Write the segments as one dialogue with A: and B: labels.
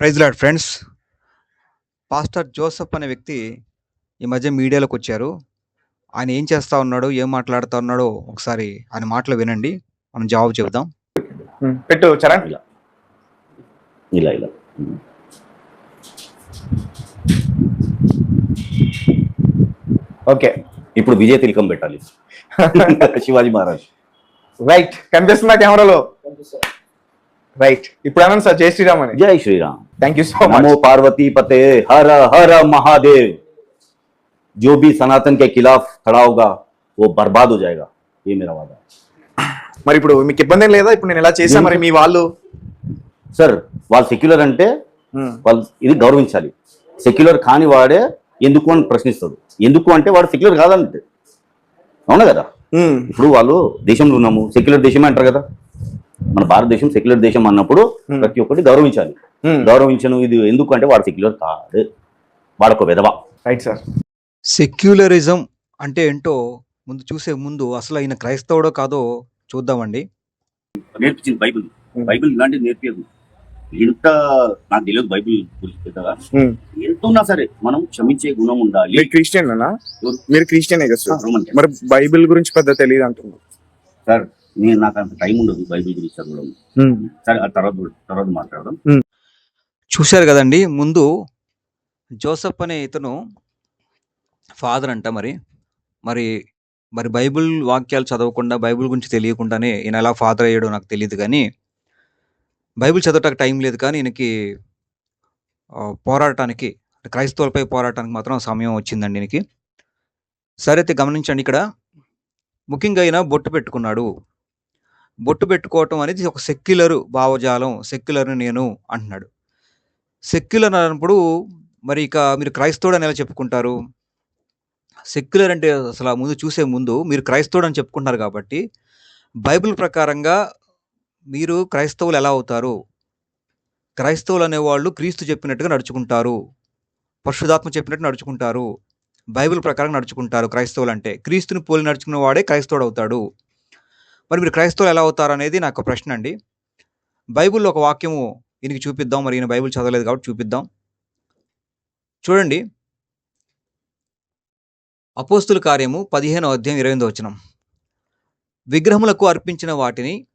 A: Praise lord friends. Pastor Joseph అనే వ్యక్తి ఈ మధ్య మీడియాలోకి వచ్చారు. ఆయన ఏం చేస్తా ఉన్నాడో ఏం మాట్లాడుతూ ఉన్నాడో ఒకసారి ఆయన మాటలు వినండి. మనం జవాబు చెబుదాం.
B: పెట్టు చరణ్.
C: ఇలా. ఇలా ఇలా.
B: ఓకే.
C: ఇప్పుడు విజయ తిలకం పెట్టాలి. శివాజీ మహారాజ్.
B: రైట్ కనిపిస్తుందా కెమెరాలో? రైట్ ఇప్పుడు అన్నాను సార్ జై శ్రీరామ్ అని.
C: జై
B: థ్యాంక్ యూ सो
C: मच
B: नमो
C: పతే पते हर हर జో బి సనాతన్ కే ఖిలాఫ్ खिलाफ खड़ा होगा वो बर्बाद हो जाएगा। ये
B: మరి ఇప్పుడు మీకు ఇబ్బంది లేదా? ఇప్పుడు నేను ఎలా చేసా మరి మీ వాళ్ళు?
C: సార్ వాళ్ళు సెక్యులర్ అంటే
B: hmm.
C: వాళ్ళు ఇది గౌరవించాలి. సెక్యులర్ కాని వాడే ఎందుకు అని ప్రశ్నిస్తారు ఎందుకు అంటే వాడు సెక్యులర్ కాదంటే. అవునా కదా?
B: Hmm.
C: ఇప్పుడు వాళ్ళు దేశంలో ఉన్నాము. సెక్యులర్ దేశమే అంటారు కదా. మన భారతదేశం సెక్యులర్ దేశం అన్నప్పుడు. ప్రతి ఒక్కటి గౌరవించాలి. గౌరవించను ఇది ఎందుకు అంటే వాడు సెక్యులర్ కాదు. వాడొక విధవ.
B: Right sir.
A: సెక్యులరిజం అంటే ఏంటో ముందు చూసే ముందు అసలు ఆయన క్రైస్తవుడో కాదో చూద్దామండి.
C: నేర్పించింది బైబిల్. బైబిల్ ఇలాంటిది నేర్పించదు ఎంత నాకు తెలియదు బైబిల్ గురించి పెద్దగా. ఎంత ఉన్నా సరే మనం క్షమించే గుణం ఉండాలి.
B: మీరు క్రిస్టియన్ అన్నా? మీరు క్రిస్టియనే కదా సార్. మరి బైబిల్ గురించి పెద్ద తెలియదు అంటున్నారు.
C: సార్ నేను నాకు అంత టైం ఉండదు బైబిల్ గురించి చదవడం. సరే ఆ తర్వాత తర్వాత మాట్లాడదాం.
A: చూశారు కదండి ముందు జోసఫ్ అనే ఇతను ఫాదర్ అంట మరి. మరి మరి బైబిల్ వాక్యాలు చదవకుండా బైబిల్ గురించి తెలియకుండానే ఈయన ఎలా ఫాదర్ అయ్యాడో నాకు తెలియదు కానీ బైబిల్ చదవటానికి టైం లేదు కానీ ఈయనకి అంటే క్రైస్తవులపై పోరాటానికి మాత్రం సమయం వచ్చిందండి ఈయనకి. సరే అయితే గమనించండి ఇక్కడ. ముఖ్యంగా ఈయన బొట్టు పెట్టుకున్నాడు. బొట్టు పెట్టుకోవటం అనేది ఒక సెక్యులర్ భావజాలం సెక్యులర్ నేను అంటున్నాడు. సెక్యులర్ అన్నప్పుడు మరి ఇక మీరు క్రైస్తవుడు అని ఎలా చెప్పుకుంటారు? సెక్యులర్ అంటే అసలు ముందు చూసే ముందు మీరు క్రైస్తవుడు అని చెప్పుకుంటున్నారు కాబట్టి బైబిల్ ప్రకారంగా మీరు క్రైస్తవులు ఎలా అవుతారు? క్రైస్తవులు అనేవాళ్ళు క్రీస్తు చెప్పినట్టుగా నడుచుకుంటారు. పరిశుధాత్మ చెప్పినట్టు నడుచుకుంటారు. బైబిల్ ప్రకారం నడుచుకుంటారు క్రైస్తవులు అంటే. క్రీస్తుని పోలి నడుచుకున్న వాడే క్రైస్తవుడు అవుతాడు. మరి మీరు క్రైస్తవులు ఎలా అవుతారు అనేది నాకు ప్రశ్న అండి. బైబిల్లో ఒక వాక్యము ఈయనకి చూపిద్దాం మరి ఈయన బైబిల్ చదవలేదు కాబట్టి చూపిద్దాం. చూడండి. అపోస్తుల కార్యము పదిహేనో అధ్యాయం ఇరవై వచనం. విగ్రహములకు అర్పించిన వాటిని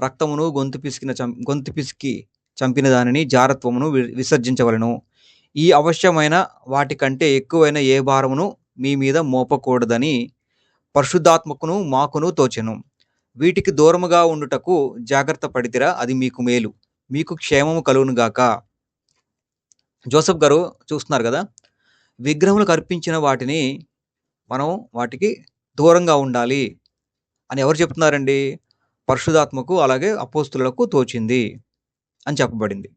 A: రక్తమును గొంతు పిసికిన చం గొంతు పిసికి చంపిన దానిని జారత్వమును వి- విసర్జించవలను. ఈ అవశ్యమైన వాటికంటే ఎక్కువైన ఏ భారమును మీ మీద మోపకూడదని పరిశుద్ధాత్మకును మాకును తోచెను. వీటికి దూరముగా ఉండుటకు జాగ్రత్త పడితిరా అది మీకు మేలు. మీకు క్షేమము కలుగును గాక. జోసఫ్ గారు చూస్తున్నారు కదా విగ్రహములకు అర్పించిన వాటిని మనం వాటికి దూరంగా ఉండాలి అని ఎవరు చెప్తున్నారండి? పరిశుధాత్మకు అలాగే అపోస్తులకు తోచింది అని చెప్పబడింది.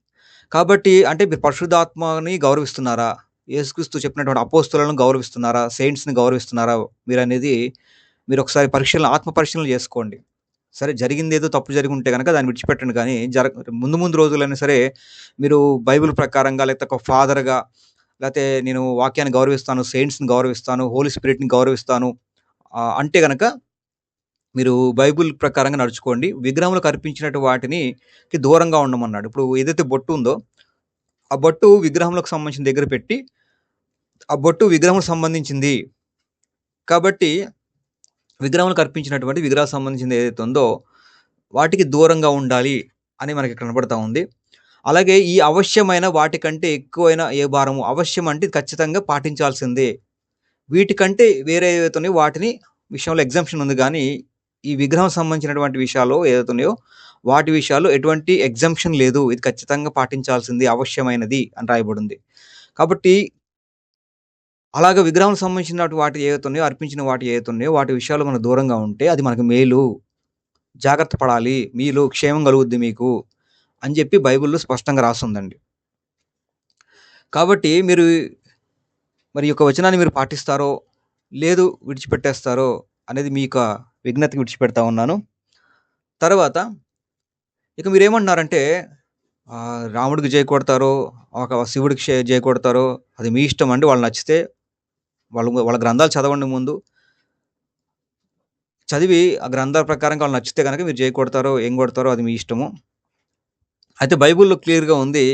A: కాబట్టి అంటే మీరు పరిశుధాత్మని గౌరవిస్తున్నారా? యేసుక్రీస్తు చెప్పినటువంటి అపోస్తులను గౌరవిస్తున్నారా? సెయింట్స్ని గౌరవిస్తున్నారా? మీరు అనేది మీరు ఒకసారి పరీక్షలను ఆత్మ పరీక్షలు చేసుకోండి. సరే జరిగింది ఏదో తప్పు జరిగి ఉంటే కనుక దాన్ని విడిచిపెట్టండి. కానీ జర ముందు ముందు రోజులైనా సరే మీరు బైబిల్ ప్రకారంగా లేకపోతే ఒక ఫాదర్గా లేకపోతే నేను వాక్యాన్ని గౌరవిస్తాను సెయింట్స్ని గౌరవిస్తాను హోలీ స్పిరిట్ని గౌరవిస్తాను అంటే కనుక మీరు బైబిల్ ప్రకారంగా నడుచుకోండి. విగ్రహములకు అర్పించినట్టు వాటిని దూరంగా ఉండమన్నాడు. ఇప్పుడు ఏదైతే బొట్టు ఉందో ఆ బొట్టు విగ్రహంలోకి సంబంధించిన దగ్గర పెట్టి ఆ బొట్టు విగ్రహం సంబంధించింది. కాబట్టి విగ్రహములకు అర్పించినటువంటి విగ్రహం సంబంధించింది ఏదైతే ఉందో వాటికి దూరంగా ఉండాలి అని మనకి కనబడతా ఉంది. అలాగే ఈ అవశ్యమైన వాటికంటే ఎక్కువైన ఏ భారము అవశ్యం అంటే ఖచ్చితంగా పాటించాల్సిందే. వీటికంటే వేరే ఏదైతే ఉన్నాయో వాటిని విషయంలో ఎగ్జామ్షన్ ఉంది కానీ ఈ విగ్రహం సంబంధించినటువంటి విషయాలు ఏదైతున్నాయో వాటి విషయాలు ఎటువంటి ఎగ్జంప్షన్ లేదు. ఇది ఖచ్చితంగా పాటించాల్సింది అవశ్యమైనది అని రాయబడింది. కాబట్టి అలాగే విగ్రహం సంబంధించిన వాటి ఏవైతున్నాయో అర్పించిన వాటి ఏవైతున్నాయో వాటి విషయాలు మనకు దూరంగా ఉంటే అది మనకు మేలు. జాగ్రత్త పడాలి. మీలో క్షేమం కలుగుద్ది మీకు అని చెప్పి బైబిల్లో స్పష్టంగా రాస్తుందండి. కాబట్టి మీరు మరి యొక్క వచనాన్ని మీరు పాటిస్తారో లేదు విడిచిపెట్టేస్తారో అనేది మీ యొక్క విజ్ఞతకి విడిచిపెడతా ఉన్నాను. తర్వాత ఇక మీరు ఏమంటున్నారంటే రాముడికి జయ కొడతారో ఒక శివుడికి జయ కొడతారో అది మీ ఇష్టం అండి వాళ్ళు నచ్చితే వాళ్ళు వాళ్ళ గ్రంథాలు చదవండి ముందు చదివి ఆ గ్రంథాల ప్రకారం వాళ్ళు నచ్చితే కనుక మీరు జై కొడతారో ఏం కొడతారో అది మీ ఇష్టము అయితే బైబిల్‌లో క్లియర్‌గా ఉంది.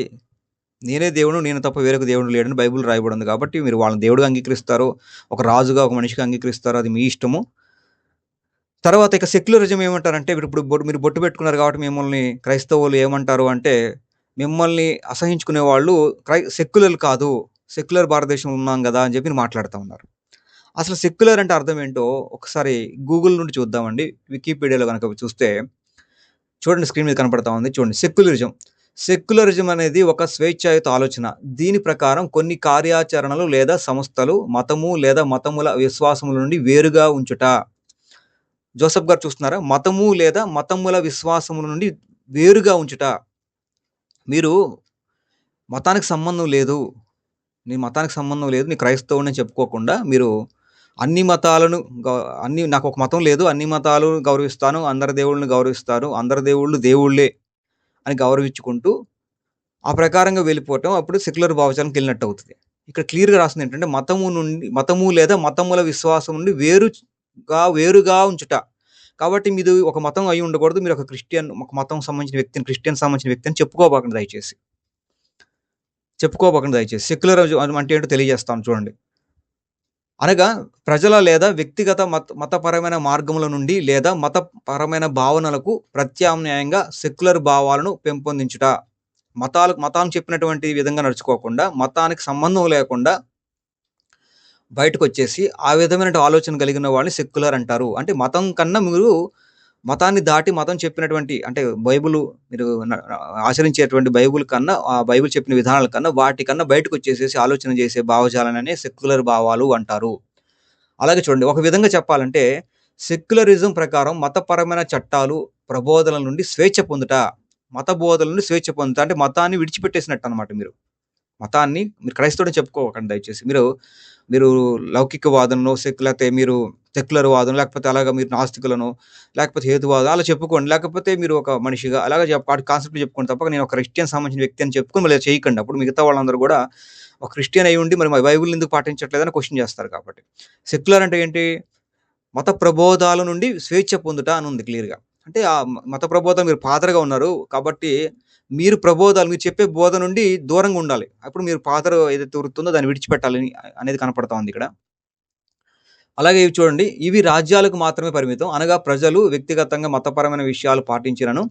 A: నేనే దేవుడు నేను తప్ప వేరొక దేవుడు లేడని బైబిల్ రాయబడి ఉంది. కాబట్టి మీరు వాళ్ళని దేవుడిగా అంగీకరిస్తారు ఒక రాజుగా, ఒక మనిషిగా అంగీకరిస్తారు అది మీ ఇష్టము. తర్వాత ఇక సెక్యులరిజం ఏమంటారంటే ఇప్పుడు బొట్టు మీరు బొట్టు పెట్టుకున్నారు కాబట్టి మిమ్మల్ని క్రైస్తవులు ఏమంటారు అంటే, మిమ్మల్ని అసహించుకునే వాళ్ళు క్రై సెక్యులర్ కాదు. సెక్యులర్ భారతదేశంలో ఉన్నాం కదా అని చెప్పి మాట్లాడుతూ ఉన్నారు. అసలు సెక్యులర్ అంటే అర్థం ఏంటో ఒకసారి గూగుల్ నుండి చూద్దామండి. వికీపీడియాలో గనక చూస్తే చూడండి స్క్రీన్ మీద కనపడతా ఉంది. చూడండి సెక్యులరిజం. సెక్యులరిజం అనేది ఒక స్వేచ్ఛాయుత ఆలోచన. దీని ప్రకారం కొన్ని కార్యాచరణలు లేదా సంస్థలు మతము లేదా మతముల విశ్వాసముల నుండి వేరుగా ఉంచుట. జోసఫ్ గారు చూస్తున్నారా? మతము లేదా మతముల విశ్వాసము నుండి వేరుగా ఉంచుట. మీరు మతానికి సంబంధం లేదు. నీ మతానికి సంబంధం లేదు. నీ క్రైస్తవుడిని చెప్పుకోకుండా మీరు అన్ని మతాలను అన్ని నాకు ఒక మతం లేదు. అన్ని మతాలు గౌరవిస్తాను. అందరి దేవుళ్ళని గౌరవిస్తాను. అందరి దేవుళ్ళు దేవుళ్ళే అని గౌరవించుకుంటూ, ఆ ప్రకారంగా వెళ్ళిపోవటం అప్పుడు సెక్యులర్ భావజాలంకెళ్ళినట్టు అవుతుంది ఇక్కడ క్లియర్‌గా రాసింది ఏంటంటే మతము నుండి మతము లేదా మతముల విశ్వాసం నుండి వేరు గా వేరుగా ఉంచుట. కాబట్టి మీరు ఒక మతం అయి ఉండకూడదు. మీరు ఒక క్రిస్టియన్ ఒక మతం సంబంధించిన వ్యక్తిని క్రిస్టియన్ సంబంధించిన వ్యక్తిని చెప్పుకోబాకండి దయచేసి. చెప్పుకోబాకండి దయచేసి. సెక్యులర్ అంటే ఏంటో తెలియజేస్తాను చూడండి. అనగా ప్రజల లేదా వ్యక్తిగత మత మతపరమైన మార్గముల నుండి లేదా మతపరమైన భావనలకు ప్రత్యామ్నాయంగా సెక్యులర్ భావాలను పెంపొందించుట. మతాలకు మతాలను చెప్పినటువంటి విధంగా నడుచుకోకుండా, మతానికి సంబంధం లేకుండా బయటకొచ్చేసి ఆ విధమైన ఆలోచన కలిగిన వాళ్ళని సెక్యులర్ అంటారు. అంటే మతం కన్నా మీరు మతాన్ని దాటి మతం చెప్పినటువంటి అంటే బైబుల్ మీరు ఆచరించేటువంటి బైబిల్ కన్నా ఆ బైబిల్ చెప్పిన విధానాల కన్నా వాటికన్నా బయటకు వచ్చేసేసి ఆలోచన చేసే భావజాలననే సెక్యులర్ భావాలు అంటారు. అలాగే చూడండి ఒక విధంగా చెప్పాలంటే సెక్యులరిజం ప్రకారం మతపరమైన చట్టాలు, ప్రబోధనల నుండి స్వేచ్ఛ పొందుట. మత బోధల నుండి స్వేచ్ఛ పొందుట. అంటే మతాన్ని విడిచిపెట్టేసినట్టు అనమాట మీరు. మతాన్ని మీరు క్రైస్తవుడు చెప్పుకోకండి దయచేసి. మీరు మీరు లౌకికవాదులనో సెక్ లేకపోతే మీరు సెక్యులర్ వాదం లేకపోతే అలాగా మీరు నాస్తికులను లేకపోతే హేతువాదం అలా చెప్పుకోండి. లేకపోతే మీరు ఒక మనిషిగా అలాగే చెప్ కాన్సెప్ట్ చెప్పుకోండి తప్ప నేను ఒక క్రిస్టియన్ సంబంధించిన వ్యక్తి అని చెప్పుకుని మళ్ళీ చేయకండి. అప్పుడు మిగతా వాళ్ళందరూ కూడా ఒక క్రిస్టియన్ అయి ఉండి మరి బైబిల్‌ని ఎందుకు పాటించట్లేదని క్వశ్చన్ చేస్తారు కాబట్టి. సెక్యులర్ అంటే ఏంటి? మత ప్రబోధాల నుండి స్వేచ్ఛ పొందుట అని ఉంది క్లియర్‌గా. అంటే ఆ మత ప్రబోధం మీరు ఫాదర్‌గా ఉన్నారు. కాబట్టి మీరు ప్రబోధాలు మీరు చెప్పే బోధ నుండి దూరంగా ఉండాలి. అప్పుడు మీరు పాత్ర ఏదైతే ఉరుతుందో దాన్ని విడిచిపెట్టాలని అనేది కనపడతా ఉంది ఇక్కడ. అలాగే ఇవి చూడండి. ఇవి రాజ్యాలకు మాత్రమే పరిమితం. అనగా ప్రజలు వ్యక్తిగతంగా మతపరమైన విషయాలు పాటించినను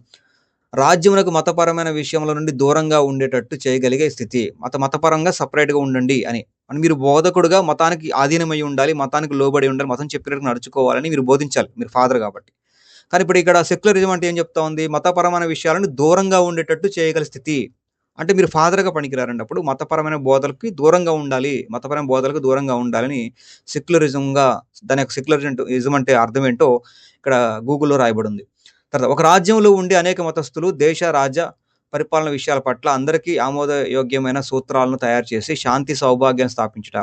A: రాజ్యమునకు మతపరమైన విషయంలో నుండి దూరంగా ఉండేటట్టు చేయగలిగే స్థితి. మత మతపరంగా సపరేట్గా ఉండండి అని. అని మీరు బోధకుడుగా మతానికి ఆధీనమై ఉండాలి. మతానికి లోబడి ఉండాలి. మతం చెప్పినట్టు నడుచుకోవాలని మీరు బోధించాలి. మీరు ఫాదర్ కాబట్టి. కానీ ఇప్పుడు ఇక్కడ సెక్యులరిజం అంటే ఏం చెప్తా ఉంది? మతపరమైన విషయాలను దూరంగా ఉండేటట్టు చేయగల స్థితి. అంటే మీరు ఫాదర్‌గా పనికిరారండి. అప్పుడు మతపరమైన బోధలకి దూరంగా ఉండాలి. మతపరమైన బోధలకు దూరంగా ఉండాలని సెక్యులరిజంగా దాని యొక్క సెక్యులరిజం అంటే అర్థం ఏంటో ఇక్కడ గూగుల్‌లో రాయబడి ఉంది. తర్వాత ఒక రాజ్యంలో ఉండే అనేక మతస్థులు దేశ, రాజ్య పరిపాలన విషయాల పట్ల అందరికీ ఆమోదయోగ్యమైన సూత్రాలను తయారు చేసి శాంతి సౌభాగ్యాన్ని స్థాపించట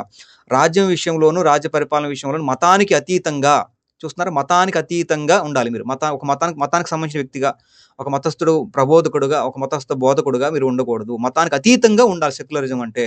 A: రాజ్యం విషయంలోనూ రాజ్య పరిపాలన విషయంలోనూ మతానికి అతీతంగా చూస్తున్నారు మతానికి అతీతంగా ఉండాలి మీరు. మత ఒక మతానికి మతానికి సంబంధించిన వ్యక్తిగా, ఒక మతస్థుడు ప్రబోధకుడుగా, ఒక మతస్థ బోధకుడుగా మీరు ఉండకూడదు. మతానికి అతీతంగా ఉండాలి సెక్యులరిజం అంటే.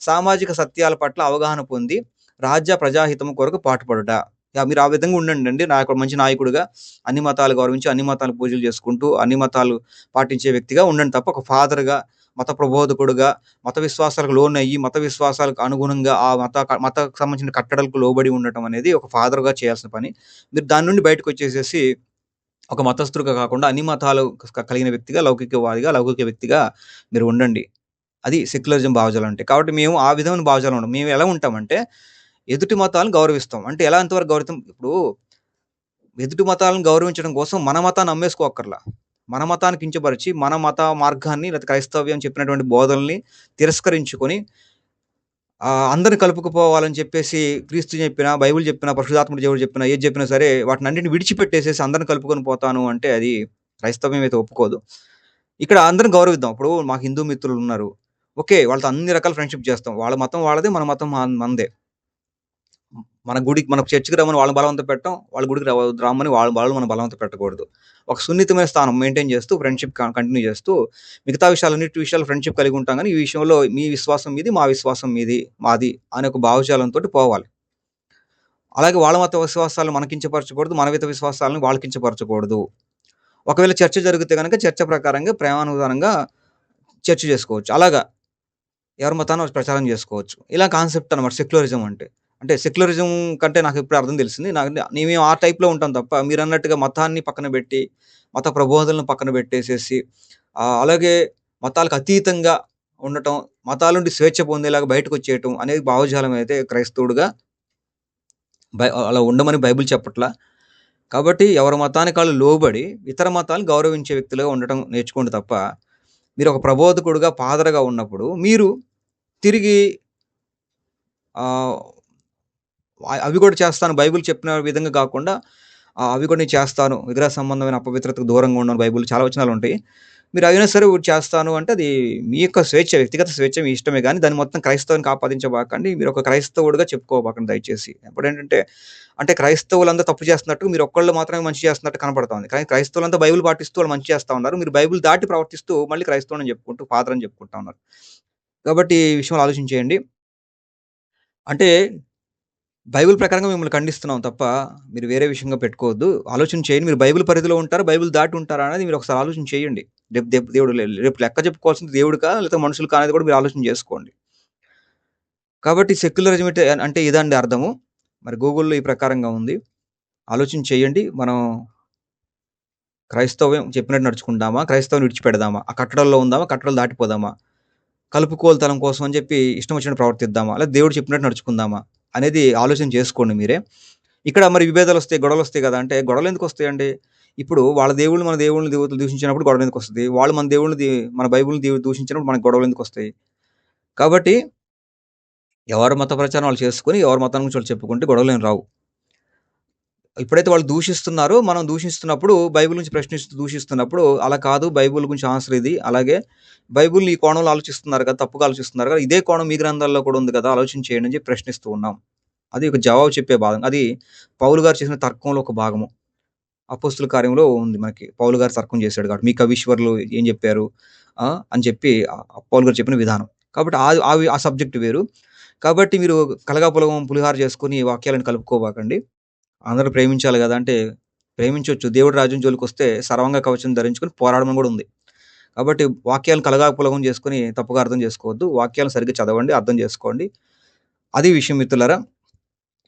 A: సామాజిక సత్యాల పట్ల అవగాహన పొంది రాజ్య ప్రజాహితం కొరకు పాటుపడుట. మీరు ఆ విధంగా ఉండండి అండి నాయకుడు మంచి నాయకుడిగా అన్ని మతాలు గౌరవించి, అన్ని మతాలు పూజలు చేసుకుంటూ, అన్ని మతాలు పాటించే వ్యక్తిగా ఉండండి తప్ప ఒక ఫాదర్‌గా, మత ప్రబోధకుడుగా, మత విశ్వాసాలకు లోనయ్యి, మత విశ్వాసాలకు అనుగుణంగా ఆ మత మతకు సంబంధించిన కట్టడలకు లోబడి ఉండటం అనేది ఒక ఫాదర్‌గా చేయాల్సిన పని. మీరు దాని నుండి బయటకు వచ్చేసేసి ఒక మతస్థుడిగా కాకుండా అన్ని మతాలు కలిగిన వ్యక్తిగా, లౌకికవాదిగా, లౌకిక వ్యక్తిగా మీరు ఉండండి. అది సెక్యులరిజం భావజాలం అంటే. కాబట్టి మేము ఆ విధమైన భావజాలం ఉండం. మేము ఎలా ఉంటామంటే ఎదుటి మతాలను గౌరవిస్తాం. అంటే ఎలా ఎంతవరకు గౌరవిస్తాం? ఇప్పుడు ఎదుటి మతాలను గౌరవించడం కోసం మన మతాన్ని అమ్మేసుకోక్కర్లా. మన మతాన్ని కించపరిచి, మన మత మార్గాన్ని లేదా క్రైస్తవ్యం చెప్పినటువంటి బోధనల్ని తిరస్కరించుకొని అందరిని కలుపుకుపోవాలని చెప్పేసి క్రీస్తు చెప్పిన బైబిల్ చెప్పిన పరిశుధాత్ముడు దేవుడు చెప్పినా, ఏది చెప్పినా సరే వాటినన్నిటిని విడిచిపెట్టేసేసి అందరిని కలుపుకొని పోతాను అంటే అది క్రైస్తవ్యం అయితే ఒప్పుకోదు. ఇక్కడ అందరిని గౌరవిద్దాం. ఇప్పుడు మాకు హిందూ మిత్రులు ఉన్నారు. ఓకే. వాళ్ళతో అన్ని రకాల ఫ్రెండ్‌షిప్ చేస్తాం. వాళ్ళ మతం వాళ్ళదే. మన మతం మనదే. మన గుడికి మన చర్చికి రమ్మని వాళ్ళని బలవంతం పెట్టం. వాళ్ళ గుడికి రమ్మని వాళ్ళ వాళ్ళు మనం బలవంత పెట్టకూడదు. ఒక సున్నితమైన స్థానం మెయింటైన్ చేస్తూ ఫ్రెండ్‌షిప్ కంటిన్యూ చేస్తూ మిగతా విషయాలన్నిటి విషయాలు ఫ్రెండ్‌షిప్ కలిగి ఉంటాం కానీ ఈ విషయంలో మీ విశ్వాసం మీది, మా విశ్వాసం మీది మాది అనే ఒక భావజాలంతో పోవాలి. అలాగే వాళ్ళ మత విశ్వాసాలను మనం మనవిత విశ్వాసాలను వాళ్ళకించపరచకూడదు ఒకవేళ చర్చ జరిగితే కనుక చర్చ ప్రకారంగా ప్రేమానుసారంగా చర్చ చేసుకోవచ్చు. అలాగా ఎవరి మతాన్ని ప్రచారం చేసుకోవచ్చు. ఇలా కాన్సెప్ట్ అనమాట సెక్యులరిజం అంటే. అంటే సెక్యులరిజం కంటే నాకు ఇప్పుడు అర్థం తెలిసింది. నాకు మేము ఆ టైప్‌లో ఉంటాం తప్ప మీరు అన్నట్టుగా మతాన్ని పక్కన పెట్టి, మత ప్రబోధనలను పక్కన పెట్టేసేసి అలాగే మతాలకు అతీతంగా ఉండటం, మతాల నుండి స్వేచ్ఛ పొందేలాగా బయటకొచ్చేయటం అనేది భావజాలం అయితే క్రైస్తవుడుగా బై అలా ఉండమని బైబిల్ చెప్పట్లా. కాబట్టి ఎవరి మతానికి వాళ్ళు లోబడి ఇతర మతాలు గౌరవించే వ్యక్తులుగా ఉండటం నేర్చుకోండి తప్ప, మీరు ఒక ప్రబోధకుడుగా, పాదరగా ఉన్నప్పుడు మీరు తిరిగి అవి కూడా చేస్తాను బైబిల్ చెప్పిన విధంగా కాకుండా అవి కూడా నేను చేస్తాను. విగ్రహ సంబంధమైన అపవిత్రతకు దూరంగా ఉన్నాను బైబిల్‌లో చాలా వచనాలుంటాయి. మీరు అయినా సరే చేస్తాను అంటే అది మీ యొక్క స్వేచ్ఛ, వ్యక్తిగత స్వేచ్ఛ మీ ఇష్టమే కానీ దాన్ని మొత్తం క్రైస్తవానికి ఆపాదించబాకండి. మీరు ఒక క్రైస్తవుడిగా చెప్పుకోబాకండి దయచేసి. ఇప్పుడేంటంటే అంటే క్రైస్తవులంతా తప్పు చేస్తున్నట్టు మీరు ఒక్కళ్ళు మాత్రమే మంచి చేస్తున్నట్టు కనపడుతుంది కానీ క్రైస్తవులంతా బైబిల్ పాటిస్తూ వాళ్ళు మంచి చేస్తూ ఉన్నారు. మీరు బైబిల్ దాటి ప్రవర్తిస్తూ మళ్ళీ క్రైస్తవుని చెప్పుకుంటూ, పాత్రని చెప్పుకుంటా ఉన్నారు. కాబట్టి ఈ విషయంలో ఆలోచించేయండి. అంటే బైబిల్ ప్రకారంగా మిమ్మల్ని ఖండిస్తున్నాం తప్ప, మీరు వేరే విషయంగా పెట్టుకోవద్దు. ఆలోచన చేయండి. మీరు బైబిల్ పరిధిలో ఉంటారు బైబిల్ దాటి ఉంటారా? అనేది మీరు ఒకసారి ఆలోచన చేయండి. రేపు దేవుడు రేపు లెక్క చెప్పుకోవాల్సింది దేవుడికా? లేకపోతే మనుషులు అనేది కూడా మీరు ఆలోచన చేసుకోండి. కాబట్టి సెక్యులరిజం అంటే ఇదండి అర్థము. మరి గూగుల్‌లో ఈ ప్రకారంగా ఉంది. ఆలోచన చేయండి. మనం క్రైస్తవ్యం చెప్పినట్టు నడుచుకుందామా? క్రైస్తవం విడిచిపెడదామా? ఆ కట్టడల్లో ఉందామా? కట్టడలు దాటిపోదామా? కలుపుకోలుతనం కోసం అని చెప్పి ఇష్టం వచ్చినట్టు ప్రవర్తిద్దామా? లేదా దేవుడు చెప్పినట్టు నడుచుకుందామా? అనేది ఆలోచన చేసుకోండి మీరే. ఇక్కడ మరి విభేదాలు వస్తే గొడవలు వస్తాయి కదా! అంటే గొడవలు ఎందుకు వస్తాయండి ఇప్పుడు వాళ్ళ దేవుళ్ళు మన దేవుళ్ళని దేవతలు దూషించినప్పుడు గొడవ ఎందుకు వస్తుంది వాళ్ళు మన దేవుళ్ళని మన బైబిల్‌ని దేవుడు దూషించినప్పుడు మనకు వస్తాయి కాబట్టి ఎవరి మత ప్రచారం వాళ్ళు చేసుకొని, ఎవరి మతం గురించి వాళ్ళు చెప్పుకుంటే గొడవలేం రావు. ఇప్పుడైతే వాళ్ళు దూషిస్తున్నారో, మనం దూషిస్తున్నప్పుడు బైబిల్ నుంచి ప్రశ్నిస్తూ దూషిస్తున్నప్పుడు అలా కాదు బైబిల్ గురించి ఆన్సర్ ఇది. అలాగే బైబిల్‌ని ఈ కోణంలో ఆలోచిస్తున్నారు కదా! తప్పుగా ఆలోచిస్తున్నారు కదా! ఇదే కోణం మీ గ్రంథాల్లో కూడా ఉంది కదా! ఆలోచన చేయండి అని చెప్పి ప్రశ్నిస్తూ ఉన్నాం. అది ఒక జవాబు చెప్పే భాగం. అది పౌలు గారు చేసిన తర్కంలో ఒక భాగము. అపోస్తుల కార్యంలో ఉంది మనకి. పౌలు గారు తర్కం చేశాడు కాబట్టి, మీ కవీశ్వరులు ఏం చెప్పారు? అని చెప్పి పౌలు గారు చెప్పిన విధానం. కాబట్టి ఆ ఆ సబ్జెక్ట్ వేరు. కాబట్టి మీరు కలగాపులగం పులిహార చేసుకుని వాక్యాలను కలుపుకోబాకండి. అందరూ ప్రేమించాలి కదా అంటే ప్రేమించవచ్చు దేవుడు రాజ్యం జోలికొస్తే సర్వంగా కవచం ధరించుకొని పోరాడమని కూడా ఉంది. కాబట్టి వాక్యాలను కలగాపులగం చేసుకొని తప్పుగా అర్థం చేసుకోవద్దు. వాక్యాలను సరిగ్గా చదవండి, అర్థం చేసుకోండి. అది విషయం మిత్రులరా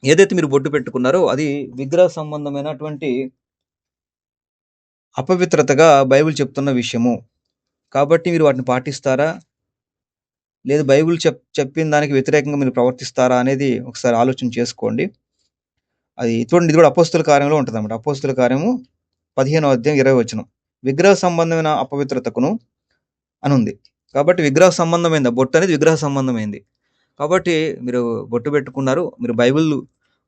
A: ఏదైతే మీరు బొట్టు పెట్టుకున్నారో అది విగ్రహ సంబంధమైనటువంటి అపవిత్రతగా బైబిల్ చెప్తున్న విషయము. కాబట్టి మీరు వాటిని పాటిస్తారా? లేదు బైబిల్ చెప్ చెప్పిన దానికి వ్యతిరేకంగా మీరు ప్రవర్తిస్తారా? అనేది ఒకసారి ఆలోచన చేసుకోండి. అది చూడండి ఇది కూడా అపోస్తుల కార్యంలో ఉంటుంది అనమాట అపోస్తుల కార్యము 15వ అధ్యాయం ఇరవై వచ్చిన విగ్రహ సంబంధమైన అపవిత్రతకును అనుంది. కాబట్టి విగ్రహ సంబంధమైంది. బొట్టు అనేది విగ్రహ సంబంధమైంది. కాబట్టి మీరు బొట్టు పెట్టుకున్నారు. మీరు బైబిల్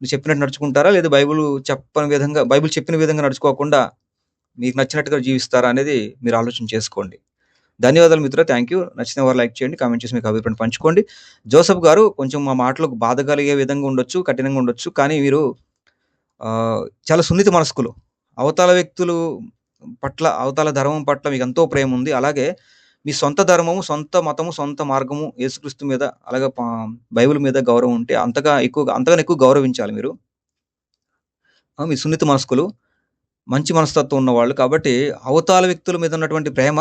A: చెప్పినట్టు నడుచుకుంటారా? లేదా బైబిల్ చెప్పని విధంగా బైబిల్ చెప్పిన విధంగా నడుచుకోకుండా మీకు నచ్చినట్టుగా జీవిస్తారా? అనేది మీరు ఆలోచన చేసుకోండి. ధన్యవాదాలు మిత్రులు థ్యాంక్ యూ. నచ్చిన వారు లైక్ చేయండి. కామెంట్ చేసి మీకు అభిప్రాయం పంచుకోండి. జోసఫ్ గారు కొంచెం మా మాటలకు బాధ కలిగే విధంగా ఉండొచ్చు, కఠినంగా ఉండొచ్చు. కానీ మీరు చాలా సున్నిత మనస్కులు. అవతల వ్యక్తులు పట్ల, అవతల ధర్మం పట్ల మీకు ఎంతో ప్రేమ ఉంది అలాగే మీ సొంత ధర్మము, సొంత మతము, సొంత మార్గము యేసుక్రీస్తు మీద అలాగే బైబిల్ మీద గౌరవం ఉంటే అంతగా ఎక్కువగా అంతగానే ఎక్కువ గౌరవించాలి మీరు. మీ సున్నిత మనస్కులు. మంచి మనస్తత్వం ఉన్నవాళ్ళు. కాబట్టి అవతాల వ్యక్తుల మీద ఉన్నటువంటి ప్రేమ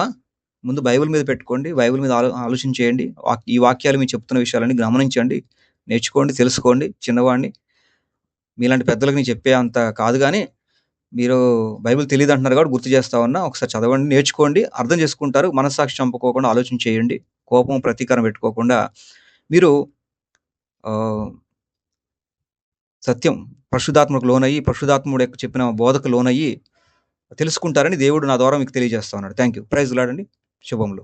A: ముందు బైబిల్ మీద పెట్టుకోండి. బైబిల్ మీద ఆలో ఆలోచించేయండి వాక్ ఈ వాక్యాలు మీరు చెప్తున్న విషయాలని గమనించండి. నేర్చుకోండి, తెలుసుకోండి. చిన్నవాడిని. మీలాంటి పెద్దలకు నేను చెప్పే అంత కాదు కానీ మీరు బైబిల్ తెలియదు అంటున్నారు కాబట్టి గుర్తు చేస్తా ఉన్నా. ఒకసారి చదవండి, నేర్చుకోండి, అర్థం చేసుకుంటారు. మనస్సాక్షి చంపుకోకుండా ఆలోచన చేయండి. కోపం, ప్రతీకారం పెట్టుకోకుండా మీరు సత్యం పరిశుధాత్మకు లోనయ్యి, పరిశుధాత్ముడు యొక్క చెప్పిన బోధకు లోనయ్యి తెలుసుకుంటారని దేవుడు నా ద్వారా మీకు తెలియజేస్తా ఉన్నాడు. Thank you. ప్రైజ్ లాడండి శుభంలో